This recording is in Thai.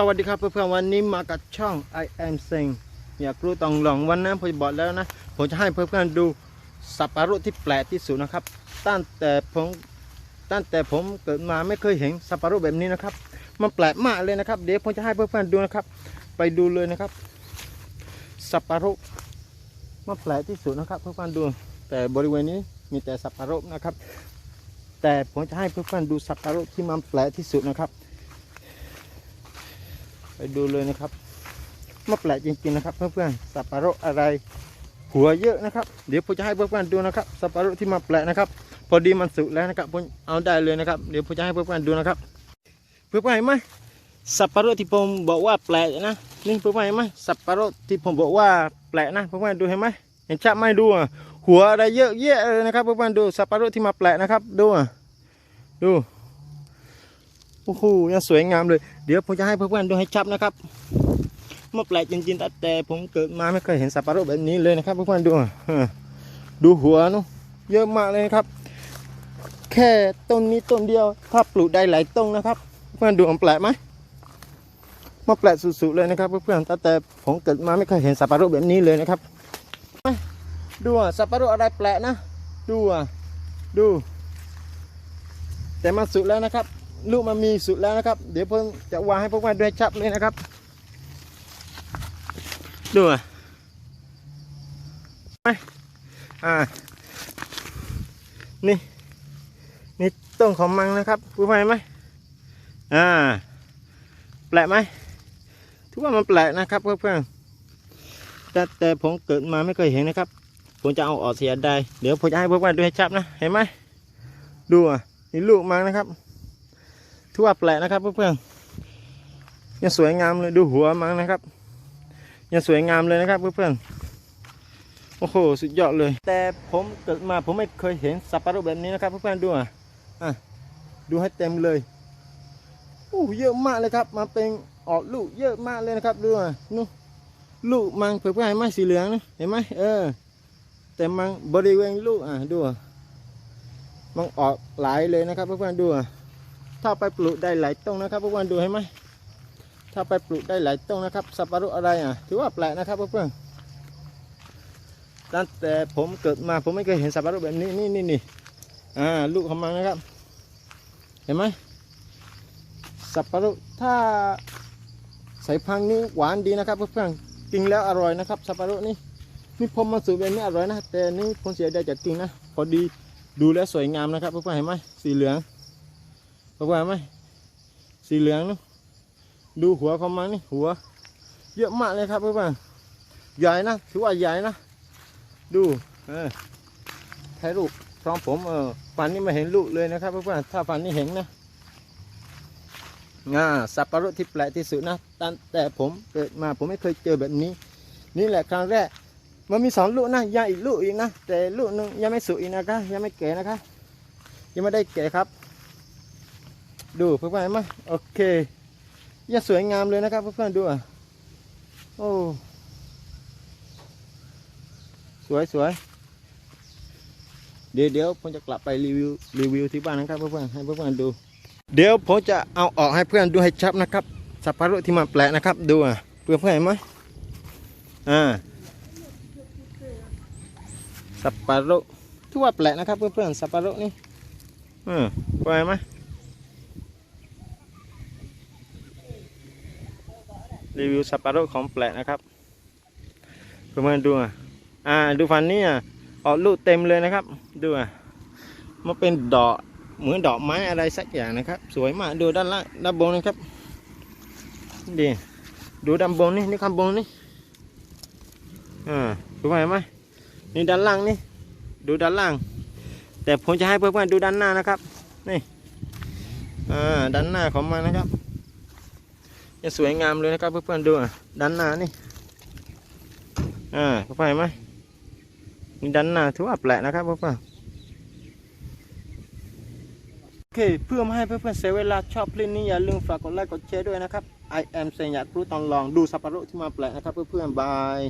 สวัสดีครับเพื่อนๆวันนี้มากับช่อง I am Sing อยากรู้ต้องลองวันนั้นผมบอกแล้วนะ ผมจะให้เพื่อนๆดูสับปะรดที่แปลกที่สุดนะครับ ตั้งแต่ผมตั้งแต่ผมเกิดมาไม่เคยเห็นสับปะรดแบบนี้นะครับ มันแปลกมากเลยนะครับ เดี๋ยวผมจะให้เพื่อนๆดูนะครับ ไปดูเลยนะครับ สับปะรดมันแปลกที่สุดนะครับเพื่อนๆดู แต่บริเวณนี้มีแต่สับปะรดนะครับ แต่ผมจะให้เพื่อนๆดูสับปะรดที่มันแปลกที่สุดนะครับ ไปดูเลยนะครับมาแปลกจริงๆนะครับเพื่อนๆสับปะรดอะไร หัวเยอะนะครับ เดี๋ยวผมจะให้เพื่อนๆดูนะครับสับปะรดที่มาแปลกนะครับ พอดีมันสุกแล้วนะครับผมเอาได้เลยนะครับ เดี๋ยวผมจะให้เพื่อนๆดูนะครับ เพื่อนๆเห็นไหมสับปะรดที่ผมบอกว่าแปลกนะนี่เพื่อนๆเห็นไหมสับปะรดที่ผมบอกว่าแปลกนะเพื่อนๆดูเห็นไหมเห็นชัดไหมดูอะหัวอะไรเยอะแยะเลยนะครับเพื่อนๆดูสับปะรดที่มาแปลกนะครับ ดูอะดู โอ้โหยังสวยงามเลย เดี๋ยวผมจะให้เพื่อนๆดูให้ชัดนะครับมาแปลกจริงๆแต่ผมเกิดมาไม่เคยเห็นสับปะรดแบบนี้เลยนะครับเพื่อนๆดูดูหัวนาะเยอะมากเลยนะครับ แค่ต้นนี้ต้นเดียว ถ้าปลูกได้หลายต้นนะครับ เพื่อนดูมันแปลกไหมมาแปลกสุดๆเลยนะครับเพื่อนๆแต่ผมเกิดมาไม่เคยเห็นสับปะรดแบบนี้เลยนะครับดูอะสับปะรดอะไรแปลกนะ ดูอะดู แต่มันสุดแล้วนะครับ ลูกมันมีสุดแล้วนะครับ เดี๋ยวเพิ่งจะวางให้พวกมันด้วยชับเลยนะครับ ดูอะไปอ่า นี่ นี่ต้นของมังนะครับรู้ไหมไหมอ่า แปลกไหมถือว่ามันแปลกนะครับเพื่อนๆแต่แต่ผมเกิดมาไม่เคยเห็นนะครับ ผมจะเอาออกเสียดายเดี๋ยวผมจะให้เพื่อนๆดูให้ชับนะ เห็นไหมดูอะ นี่ลูกมังนะครับ ถือว่าแปลกนะครับเพื่อนๆยังสวยงามเลยดูหัวมังนะครับยังสวยงามเลยนะครับเพื่อนๆโอ้โหสุดยอดเลย แต่ผมเกิดมาผมไม่เคยเห็นสับปะรดแบบนี้นะครับเพื่อนๆดูอะอะดูให้เต็มเลยโอ้เยอะมากเลยครับมาเป็นออกลูกเยอะมากเลยนะครับดูอะนู่ลูกมังเพื่อนๆเห็นไหมสีเหลืองนะเห็นไหมเออ แต่มังบริเวณลูกอะดูอะมันออกหลายเลยนะครับเพื่อนๆดูอะ ถ้าไปปลูกได้หลายต้นนะครับเพื่อนๆดูเห็นไหมถ้าไปปลูกได้หลายต้นนะครับ สับปะรดอะไรอะ ถือว่าแปลกนะครับเพื่อนๆตั้งแต่ผมเกิดมาผมไม่เคยเห็นสับปะรดแบบนี้นี่นี่นี่อ่าลูกของมันนะครับ เห็นไหมสับปะรดถ้าสายพันธุ์นี้หวานดีนะครับเพื่อนๆกินแล้วอร่อยนะครับสับปะรดนี่นี่ผมมาสูบแบบนี้อร่อยนะ แต่นี่ผมเสียดายจากกินนะ พอดีดูแลสวยงามนะครับเพื่อนๆเห็นไหมสีเหลือง เพื่อนๆเห็นไหมสีเหลืองนะดูหัวของมันนี่หัว เยอะมากเลยครับเพื่อนๆใหญ่นะถือว่าใหญ่นะดูเออถ่ายรูปพร้อมผมเออฟันนี้ไม่เห็นลูกเลยนะครับเพื่อนๆถ้าฟันนี้เห็นนะงาสับปะรดที่แปลกที่สุดนะตั้งแต่ผมเกิดมาผมไม่เคยเจอแบบนี้ นี่แหละครั้งแรก มันมีสองลูกนะยังอีกลูกอีกนะแต่ลูกหนึงยังไม่สุกอีกนะคะยังไม่แก่นะคะยังไม่ได้แก่ครับ ดูเพื่อนๆเห็นไหมโอเคยังสวยงามเลยนะครับเพื่อนๆดูอะโอ้สวยสวยเดี๋ยวเดี๋ยวผมจะกลับไปรีวิวรีวิวที่บ้านนะครับเพื่อนๆให้เพื่อนๆดู เดี๋ยวผมจะเอาออกให้เพื่อนดูให้ชัดนะครับสับปะรดที่มันแปลกนะครับ ดูอะเพื่อนเพื่อนๆเห็นไหมอ่าสับปะรดถือว่าแปลกนะครับเพื่อนๆสับปะรดนี่อืมเพื่อเห็นไหม รีวิวสับปะรดของแปลกนะครับเพื่อนๆดูอะอ่าดูฟันนี่อะออกลูกเต็มเลยนะครับ ดูอะมันเป็นดอกเหมือนดอกไม้อะไรสักอย่างนะครับ สวยมากดูด้านล่างด้านบนนะครับดีดูด้านบนนี่นี่ข้างบนนี่อ่าดูเห็นไหมนี่ด้านล่างนี่ดูด้านล่าง แต่ผมจะให้เพื่อนๆดูด้านหน้านะครับนี่อ่าด้านหน้าของมันนะครับ จะสวยงามเลยนะครับเพื่อนๆดูอะด้านหน้านี่อ่าเพื่อนๆไหมมีด้านหน้าถือว่าแปลกนะครับเพื่อนๆโอเคเพื่อไม่ให้เพื่อนๆเสียเวลาชอบคลิปนี้อย่าลืมฝากกดไลค์กดแชร์ด้วยนะครับ I am เซนอยาตรู้ตองลองดูสับปะรดที่มาแปลกนะครับเพื่อนๆบาย